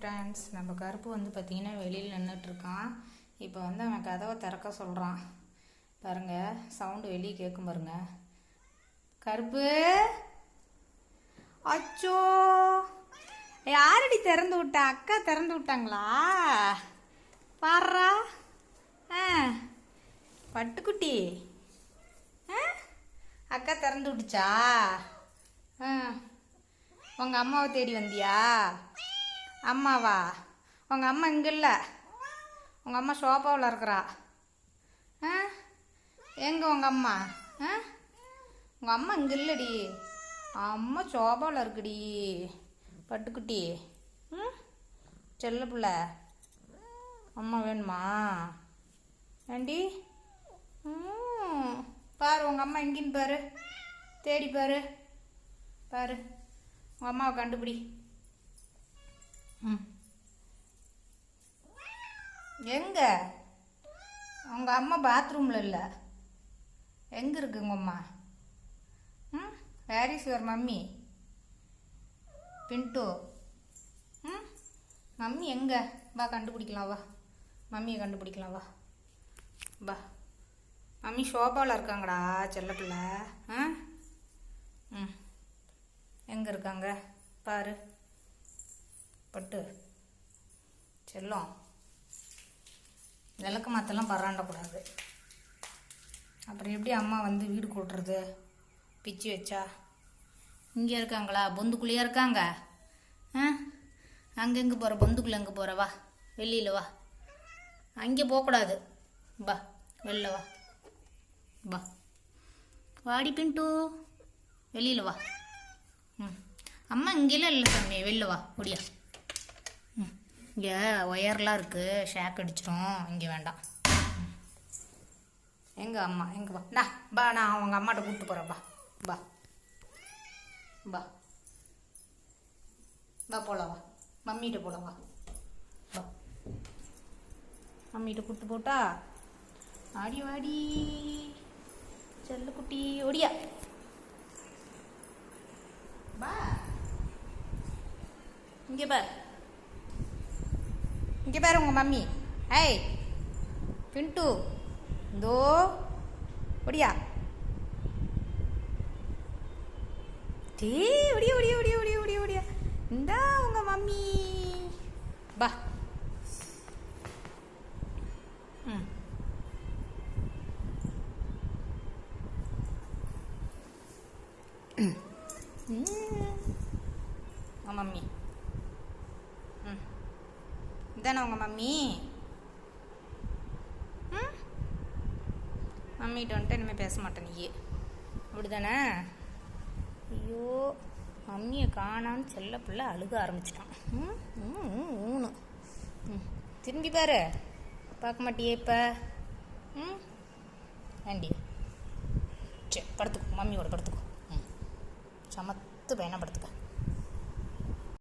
Friends நம்ம கருப்பு வந்து பார்த்திங்கன்னா வெளியில் நின்றுட்டுருக்கான் இப்போ வந்து அவன் கதவை திறக்க சொல்கிறான் பாருங்கள் சவுண்டு வெளியே கேட்கும் பாருங்க. கருப்பு! அச்சோ! யாரடி திறந்து விட்டா? அக்கா திறந்து விட்டாங்களா? பாடுறா. ஆ. பட்டுக்குட்டி. ஆ? அக்கா திறந்து விட்டுச்சா? ஆ. உங்கள் அம்மாவை தேடி வந்தியா? அம்மாவா? உங்கள் அம்மா இங்கே இல்லை. உங்கள் அம்மா சோஃபாவில் இருக்கிறா. ஆ? எங்கே உங்கள் அம்மா? ஆ? உங்கள் அம்மா இங்கே இல்லைடி. அம்மா சோபாவில் இருக்குடி. பட்டுக்குட்டி. ம்? செல்ல பிள்ள. அம்மா வேணுமா? ஏண்டி? ம். பாரு உங்கள் அம்மா எங்கேன்னு பாரு. தேடி பாரு. பாரு. உங்கள் அம்மாவை கண்டுபிடி. எங்க? உங்கள் அம்மா பாத்ரூமில் இல்லை. எங்கே இருக்கு உங்கள் அம்மா? ம்? Where is your mummy Pintu ம்? மம்மி எங்கே? வா கண்டுபிடிக்கலாம் வா. மம்மியை கண்டுபிடிக்கலாம் வா. வா. மம்மி ஷோபாவில் இருக்காங்கடா செல்ல பிள்ளை. ஆ? ம். எங்கே இருக்காங்க? பாரு. பட்டு. செல்லம். விளக்கு மாத்தெல்லாம் பராண்டக்கூடாது. அப்புறம் எப்படி அம்மா வந்து வீடு கூட்டுறது? பிச்சு வச்சா? இங்கே இருக்காங்களா? பொந்துக்குள்ளேயே இருக்காங்க? ஆ? அங்கே எங்கே போகிற பொந்துக்குள்ளே எங்கே போகிற வா. வெளியில் வா. அங்கே போகக்கூடாது. பா வெளில வா. பா வாடி பின்ட்டு வெளியில் வா. ம். அம்மா இங்கெல்லாம் இல்லை சாமி. வெளில வா. முடியா இங்கே ஒயர்லாம் இருக்குது ஷேக் அடிச்சிடும் இங்கே வேண்டாம். எங்கள் அம்மா எங்கே பா டா பா நான் அவங்க அம்மாட்ட கூப்பிட்டு போகிறேன் பா பா. பா. வா வா. மம்மிகிட்ட போகலாம் வா. பா. மம்மிகிட்ட கூப்பிட்டு போட்டா ஆடி வாடி. செல்லுக்குட்டி ஒடியா பா. இங்கே பார். இங்கே பேர் உங்கள் மம்மி. ஐய் பின்ட்டு இந்தோ ஒடியா. டே ஒடியா ஒடியா ஒடியா ஒடியா ஒடியா ஒடியா. இந்தா உங்க மம்மி. பா. ம். உங்க மம்மி. இதானே உங்க மம்மி? ம்? மம்மிகிட்ட வந்துட்டு இனிமேல் பேச மாட்டேன் நீயே. அப்படி தானே ஐயோ மம்மியை காணான்னு செல்ல பிள்ளை அழுக ஆரம்பிச்சிட்டான். ம் ம், ஊனு. ம் திரும்பி பாரு. பார்க்க மாட்டியே இப்போ? ம்? ஆண்டி சரி படுத்துக்கோ. மம்மியோட படுத்துக்கோ. ம். சமத்து பையனா படுத்துக்க.